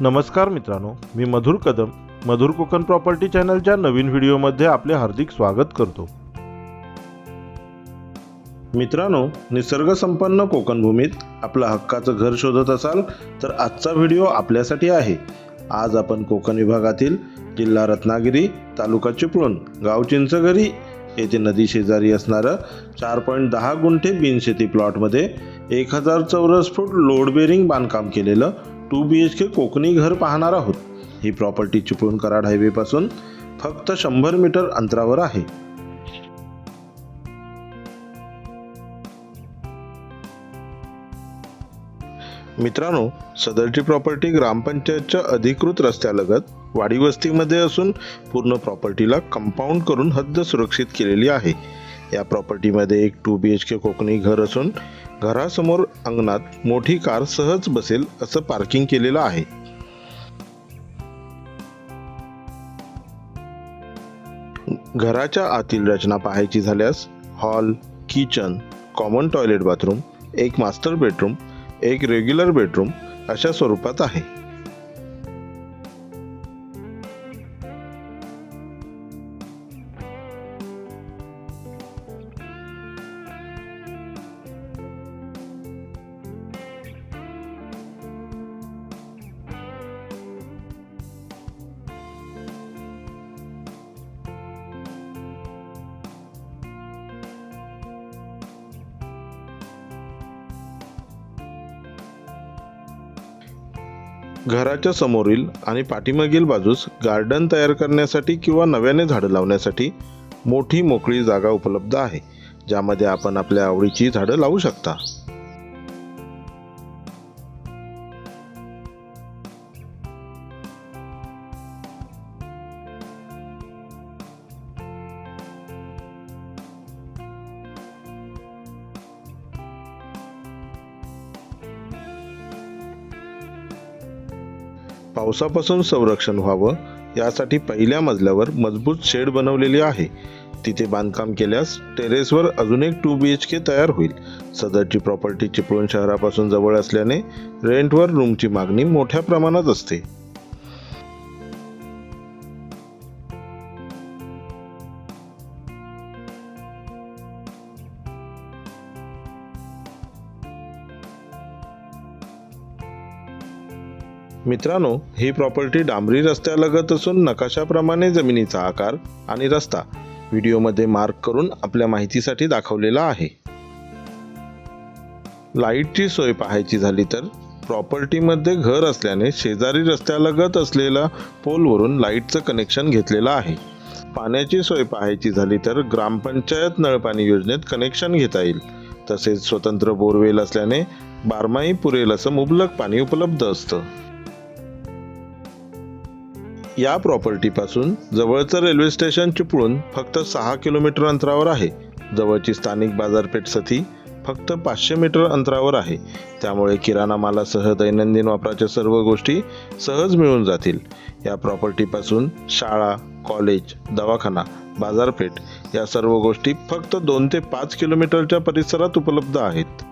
नमस्कार मित्रांनो मी मधुर कदम मधुर कोकण प्रॉपर्टी चॅनलच्या नवीन व्हिडिओमध्ये आपले हार्दिक स्वागत करतो. मित्रांनो निसर्गसंपन्न कोकणभूमीत आपला आपलं हक्काचं घर शोधत असाल तर आजचा व्हिडिओ आपल्यासाठी आहे. आज आपण कोकण विभागातील जिल्हा रत्नागिरी तालुका चिपळूण गाव चिंचगरी येथे नदी शेजारी असणारं चार पॉईंट दहा गुंठे बिनशेती प्लॉटमध्ये एक हजार चौरस फूट लोड बेरिंग बांधकाम केलेलं two B H K Konkani घर पाहणार आहोत. ही प्रॉपर्टी चिपळूण कराड हायवेपासून फक्त शंभर मीटर अंतरावर आहे. मित्रांनो सदरची प्रॉपर्टी ग्रामपंचायतच्या अधिकृत रस्त्यालगत वाडी वस्तीमध्ये असून पूर्ण प्रॉपर्टीला कंपाऊंड करून हद्द सुरक्षित केलेली आहे. या प्रॉपर्टीमध्ये एक two B H K Konkani घर असून घरासमोर अंगणात मोठी कार सहज बसेल असं पार्किंग केलेलं आहे. घराच्या आतील रचना पाहायची झाल्यास hall kitchen common toilet bathroom एक मास्टर बेडरूम एक रेग्युलर बेडरूम अशा स्वरूपात आहे. घराच्या समोरील आणि पाठीमागील बाजूस गार्डन तयार करण्यासाठी किंवा नव्याने झाडं लावण्यासाठी मोठी मोकळी जागा उपलब्ध आहे ज्यामध्ये आपण आपल्या आवडीची झाडं लावू शकता. पावसापासून संरक्षण व्हावं यासाठी पहिल्या मजल्यावर मजबूत शेड बनवलेली आहे. तिथे बांधकाम केल्यास टेरेसवर अजून एक टू बी एच के तयार होईल. सदरची प्रॉपर्टी चिपळूण शहरापासून जवळ असल्याने रेंटवर रूमची मागणी मोठ्या प्रमाणात असते. मित्रांनो ही प्रॉपर्टी डांबरी रस्त्यालगत असून नकाशाप्रमाणे जमिनीचा आकार आणि रस्ता व्हिडिओमध्ये मार्क करून आपल्या माहितीसाठी दाखवलेला आहे. लाईटची सोय पाहायची झाली तर प्रॉपर्टीमध्ये घर असल्याने शेजारी रस्त्यालगत असलेल्या पोलवरून लाईटचं कनेक्शन घेतलेलं आहे. पाण्याची सोय पाहायची झाली तर ग्रामपंचायत नळपाणी योजनेत कनेक्शन घेता येईल. तसेच स्वतंत्र बोरवेल असल्याने बारमाही पुरेल असं मुबलक पाणी उपलब्ध असतं. या प्रॉपर्टीपासून जवळचं रेल्वे स्टेशन चिपळूण फक्त सहा किलोमीटर अंतरावर आहे. जवळची स्थानिक बाजारपेठ सथी फक्त पाचशे मीटर अंतरावर आहे. त्यामुळे किराणा मालासह दैनंदिन वापराच्या सर्व गोष्टी सहज मिळून जातील. या प्रॉपर्टीपासून शाळा कॉलेज दवाखाना बाजारपेठ या सर्व गोष्टी फक्त दोन ते पाच किलोमीटरच्या परिसरात उपलब्ध आहेत.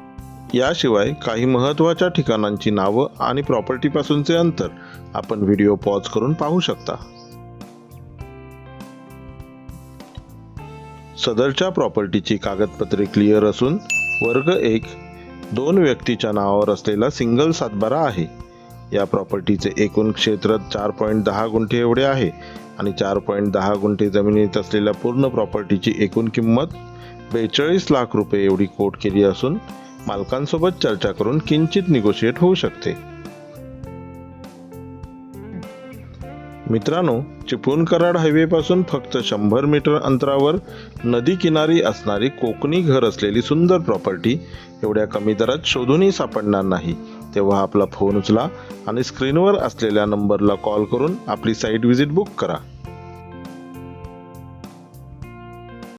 याशिवाय काही महत्त्वाच्या ठिकाणांची नावं आणि प्रॉपर्टीपासूनचे अंतर आपण व्हिडिओ पॉज करून पाहू शकता. सदरच्या प्रॉपर्टीची कागदपत्रे क्लिअर असून वर्ग एक दोन व्यक्तीच्या नावावर असलेला सिंगल सातबारा आहे. या प्रॉपर्टीचे एकूण क्षेत्र चार पॉईंट दहा गुंठे एवढे आहे आणि चार पॉईंट दहा गुंठे जमिनीत असलेल्या पूर्ण प्रॉपर्टीची एकूण किंमत बेचाळीस लाख रुपये एवढी कोट केली असून मालकांसोबत चर्चा करून किंचित निगोशिएट होऊ शकते. मित्रांनो चिपळूण कराड हायवेपासून फक्त शंभर मीटर अंतरावर नदी किनारी असणारी कोकणी घर असलेली सुंदर प्रॉपर्टी एवढ्या कमी दरात शोधूनही सापडणार नाही. तेव्हा आपला फोन उचला आणि स्क्रीनवर असलेल्या नंबरला कॉल करून आपली साईट व्हिजिट बुक करा.